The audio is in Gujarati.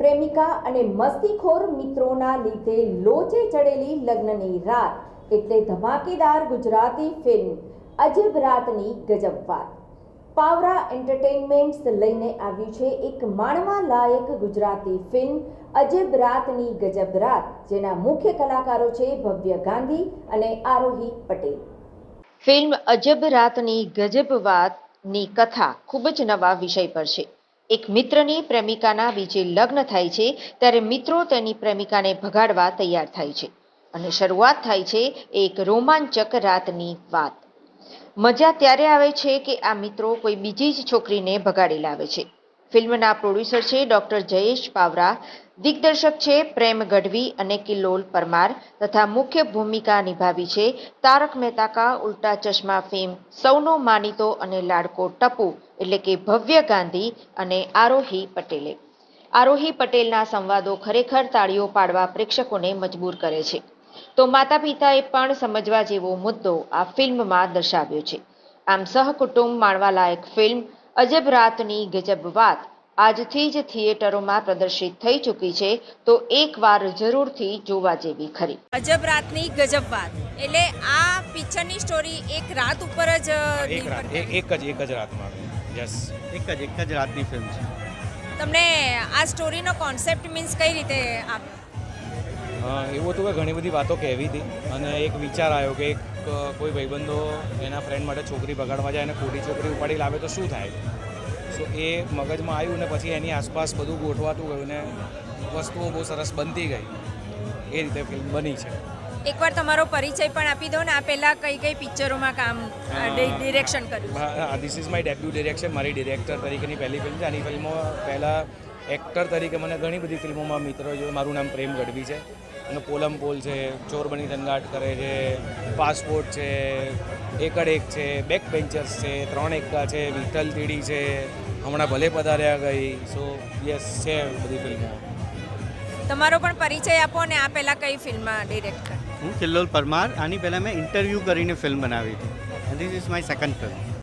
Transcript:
અને મસ્તીખોર મિત્રોના લીધે લોચે ચડેલી લગ્નની રાત એટલે ધમાકેદાર ગુજરાતી ફિલ્મ અજબ રાતની ગજબ વાત. પાવરા એન્ટરટેનમેન્ટ્સ લઈને આવ્યું છે એક માણવા લાયક ગુજરાતી ફિલ્મ અજબ રાતની ગજબ રાત, જેના મુખ્ય કલાકારો છે ભવ્ય ગાંધી અને આરોહી પટેલ. ફિલ્મ અજબ રાતની ગજબ વાતની કથા ખૂબ જ નવા વિષય પર છે. એક મિત્રની પ્રેમિકાના બીજે લગ્ન થાય છે, ત્યારે મિત્રો તેની પ્રેમિકાને ભગાડવા તૈયાર થાય છે. અને શરૂઆત થાય છે એક રોમાંચક રાતની વાત. મજા ત્યારે આવે છે કે આ મિત્રો કોઈ બીજી જ છોકરીને ભગાડી લાવે છે. ફિલ્મના પ્રોડ્યુસર છે ડોક્ટર જયેશ પાવરા, દિગ્દર્શક છે પ્રેમ ગઢવી અને કિલોલ પરમાર તથા મુખ્ય ભૂમિકા નિભાવી છે તારક મહેતા કા ઉલ્ટા ચશ્મા ફિલ્મ સૌનો માનીતો અને લાડકો ટપુ એટલે કે ભવ્ય ગાંધી અને આરોહી પટેલે. આરોહી પટેલના સંવાદો ખરેખર તાળીઓ પાડવા પ્રેક્ષકોને મજબૂર કરે છે. તો માતા પિતાએ પણ સમજવા જેવો મુદ્દો આ ફિલ્મમાં દર્શાવ્યો છે. આમ સહકુટુંબ માણવા લાયક ફિલ્મ અજબ રાતની ગજબ વાત. આજથી જ થિયેટરોમાં પ્રદર્શિત થઈ ચૂકી છે તો એકવાર જરૂરથી જોવા જેવી ખરી. અજબ રાતની ગજબ વાત. એટલે આ પિક્ચરની સ્ટોરી એક રાત ઉપર જ એક રાત એક એક જ એક જ રાતમાં. યસ એક જ એક જ રાતની ફિલ્મ છે. તમને આ સ્ટોરીનો કોન્સેપ્ટ મીન્સ કઈ રીતે આપ એવું હતું કે ઘણી બધી વાતો કહેવી હતી અને એક વિચાર આવ્યો કે એક કોઈ ભાઈબંધો એના ફ્રેન્ડ માટે છોકરી બગાડવા જાય અને ખોટી છોકરી ઉપાડી લાવે તો શું થાય? સો એ મગજમાં આવ્યું ને પછી એની આસપાસ બધું ગોઠવાતું ગયું ને વસ્તુઓ બહુ સરસ બનતી ગઈ. એ રીતે ફિલ્મ બની છે. એકવાર તમારો પરિચય પણ આપી દો ને આ પહેલાં કઈ કઈ પિક્ચરોમાં કામ ડિરેક્શન કર્યું? This is my debut direction મારી ડિરેક્ટર તરીકેની પહેલી ફિલ્મ છે. આની ફિલ્મો પહેલાં એક્ટર તરીકે મને ઘણી બધી ફિલ્મોમાં મિત્રો જો મારું નામ પ્રેમ ગઢવી છે. અને પોલમ પોલ છે ચોર બની ધનગાટ કરે છે પાસપોર્ટ છે એકડ એક છે બેક બેન્ચર્સ છે ત્રણ એકા છે વિઠ્ઠલ તીડી છે હમણાં ભલે પધાર્યા ગઈ સો યસ છે બધી ફિલ્મો. તમારો પણ પરિચય આપો ને આ પહેલાં કઈ ફિલ્મમાં ડિરેક્ટ હું કિલ્લોલ પરમાર. આની પહેલાં મેં ઇન્ટરવ્યૂ કરીને ફિલ્મ બનાવી હતી. This is my second film